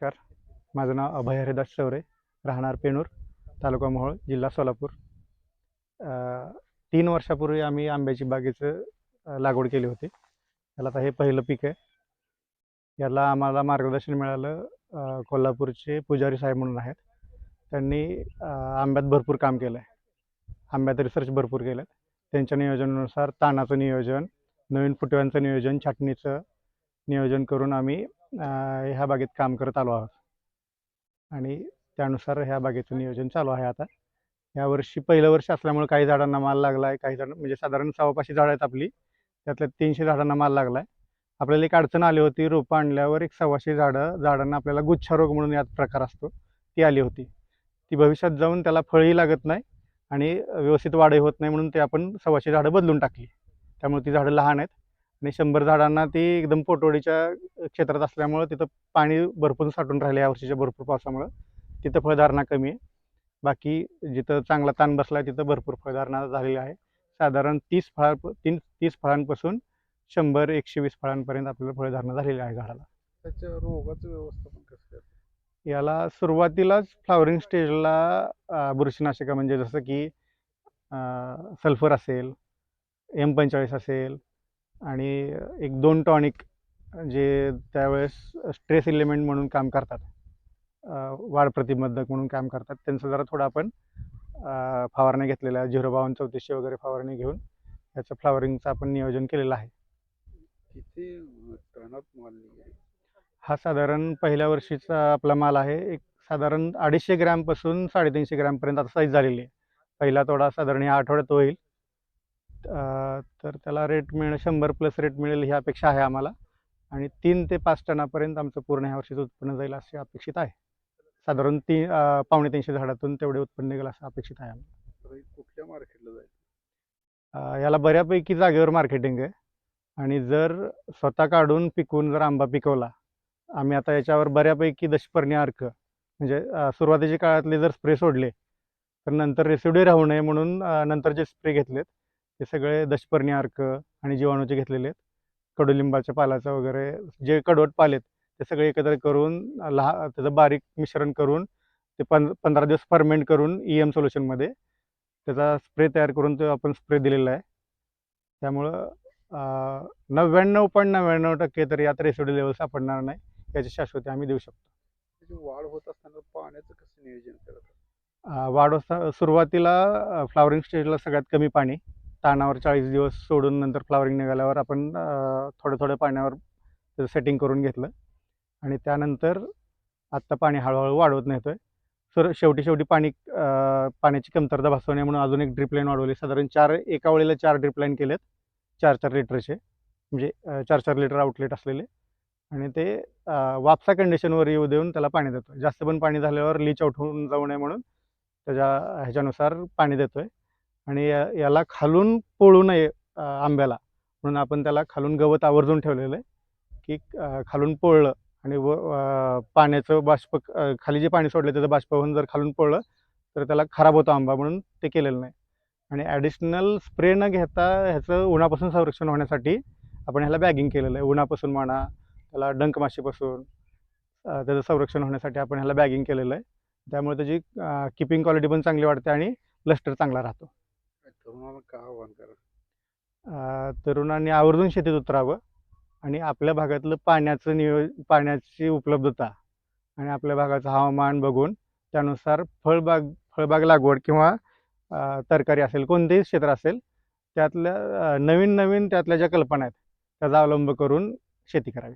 नमस्कार. माझं नाव अभय हरिदास चौरे राहणार पेणूर तालुका मोहोळ जिल्हा सोलापूर. तीन वर्षापूर्वी आम्ही आंब्याची बागेचं लागवड केली होती. त्याला आता हे पहिलं पीक आहे. याला आम्हाला मार्गदर्शन मिळालं कोल्हापूरचे पुजारी साहेब म्हणून आहेत. त्यांनी आंब्यात भरपूर काम केलं आहे आंब्यात रिसर्च भरपूर केलं आहे त्यांच्या नियोजनानुसार ताणाचं नियोजन नवीन फुटव्यांचं नियोजन छाटणीचं नियोजन करून आम्ही ह्या बागेत काम करत आलो आहोत. आणि त्यानुसार ह्या बागेचं नियोजन चालू आहे आता. यावर्षी पहिलं वर्ष असल्यामुळे काही झाडांना माल लागला आहे काही झाड म्हणजे साधारण सव्वापाचशे झाडं आहेत आपली. त्यातल्या तीनशे झाडांना माल लागला आहे आपल्याला एक अडचण आली होती रोपं आणल्यावर एक सव्वाशे झाडं झाडांना आपल्याला गुच्छारोग म्हणून यात प्रकार असतो ती आली होती. ती भविष्यात जाऊन त्याला फळही लागत नाही आणि व्यवस्थित वाढही होत नाही म्हणून ते आपण सव्वाशे झाडं बदलून टाकली. त्यामुळे ती झाडं लहान आहेत. आणि शंभर झाडांना ती एकदम पोटोडीच्या क्षेत्रात असल्यामुळं तिथं पाणी भरपूर साठून राहिलं या वर्षीच्या भरपूर पावसामुळं. तिथं फळधारणा कमी आहे. बाकी जिथं चांगला ताण बसला आहे तिथं भरपूर फळधारणा झालेली आहे साधारण तीस फळा तीन तीस फळांपासून शंभर एकशे वीस फळांपर्यंत आपल्याला फळधारणा झालेली आहे झाडाला. त्याच्या रोगाचं व्यवस्थापन कसं याला सुरुवातीलाच फ्लावरिंग स्टेजला बुरशीनाशकं म्हणजे जसं की सल्फर असेल एम पंचेचाळीस असेल आणि एक दोन टॉनिक जे त्यावेळेस स्ट्रेस इलिमेंट म्हणून काम करतात वाढ प्रतिबंधक म्हणून काम करतात त्यांचं जरा थोडं आपण अं, फवारणी घेतलेल्या आहे झिरो बावन्न चौतीसशे वगैरे फवारणी घेऊन याचं फ्लावरिंगचं आपण नियोजन केलेलं आहे. हा साधारण पहिल्या वर्षीचा आपला माल आहे एक साधारण अडीचशे ग्रॅमपासून साडेतीनशे ग्रॅमपर्यंत आता साईज झालेली आहे. पहिला तोडा साधारण ह्या आठवड्यात होईल. तर त्याला रेट मिळणं शंभर प्लस रेट मिळेल ही अपेक्षा आहे आम्हाला. आणि तीन ते पाच टनापर्यंत आमचं पूर्ण ह्या वर्षीचं उत्पन्न जाईल अशी अपेक्षित आहे. साधारण ती पावणे तीनशे झाडातून तेवढे उत्पन्न निघेल असं अपेक्षित आहे आम्हाला. कुठल्या मार्केटला जाईल? याला बऱ्यापैकी जागेवर मार्केटिंग आहे. आणि जर स्वतः काढून पिकवून जर आंबा पिकवला आम्ही आता याच्यावर बऱ्यापैकी दशपर्णी अर्क म्हणजे सुरुवातीच्या काळातले जर स्प्रे सोडले तर नंतर रेसिड्यू राहू नये म्हणून नंतर जे स्प्रे घेतलेत ते सगळे दशपर्णी अर्क आणि जीवाणूचे घेतलेले आहेत. कडुलिंबाच्या पालाचं वगैरे जे कडवट पाल आहेत ते सगळे एकत्र करून लहा त्याचं बारीक मिश्रण करून ते पं पंधरा दिवस फर्मेंट करून ई एम सोल्युशनमध्ये त्याचा स्प्रे तयार करून तो आपण स्प्रे दिलेला आहे. त्यामुळं नव्याण्णव पॉईंट नव्याण्णव टक्के तर यात रेसिड्यू लेवल सापडणार नाही याची शाश्वती आम्ही देऊ शकतो. त्याची वाढ होत असताना पाण्याचं कसं नियोजन करतात? अं, वाढ असता सुरुवातीला फ्लावरिंग स्टेजला सगळ्यात कमी पाणी तानावर चाळीस दिवस सोडून नंतर फ्लावरिंग निघाल्यावर आपण थोडं थोडं पाण्यावर त्याचं सेटिंग करून घेतलं. आणि त्यानंतर आत्ता पाणी हळूहळू वाढवत नेतोय. सर शेवटी शेवटी पाणी पाण्याची कमतरता भासवणे म्हणून अजून एक ड्रिप लाईन वाढवली. साधारण चार एका वेळेला चार ड्रिप लाईन केलेत. चार चार लिटरचे. म्हणजे चार चार लिटर आउटलेट असलेले. आणि ते वापसा कंडिशनवर येऊ देऊन त्याला पाणी देतो जास्त पण पाणी झाल्यावर लीच आउट होऊन जाऊ नये म्हणून त्याच्या ह्याच्यानुसार पाणी देतोय. आणि या- याला खालून पोळू नये आंब्याला. म्हणून आपण त्याला खालून गवत आवर्जून ठेवलेलं आहे की खालून पोळलं आणि व पाण्याचं बाष्प खाली जे पाणी सोडलं त्याचं बाष्पभवन जर खालून पोळलं तर त्याला खराब होतो आंबा म्हणून ते केलेलं नाही. आणि ॲडिशनल स्प्रे न घेता ह्याचं उन्हापासून संरक्षण होण्यासाठी आपण ह्याला बॅगिंग केलेलं आहे. उन्हापासून म्हणा त्याला डंक माशीपासून त्याचं संरक्षण होण्यासाठी आपण ह्याला बॅगिंग केलेलं आहे. त्यामुळे त्याची किपिंग क्वालिटी पण चांगली वाढते आणि लस्टर चांगला राहतो. तरुणाला का आव्हान करा तरुणांनी आवर्जून शेतीत उतरावं आणि आपल्या भागातलं पाण्याचं नियो पाण्याची उपलब्धता आणि आपल्या भागाचं हवामान बघून त्यानुसार फळबाग फळबाग लागवड किंवा तरकारी असेल कोणतेही क्षेत्र असेल त्यातल्या नवीन नवीन त्यातल्या ज्या कल्पना आहेत त्याचा अवलंब करून शेती करावी.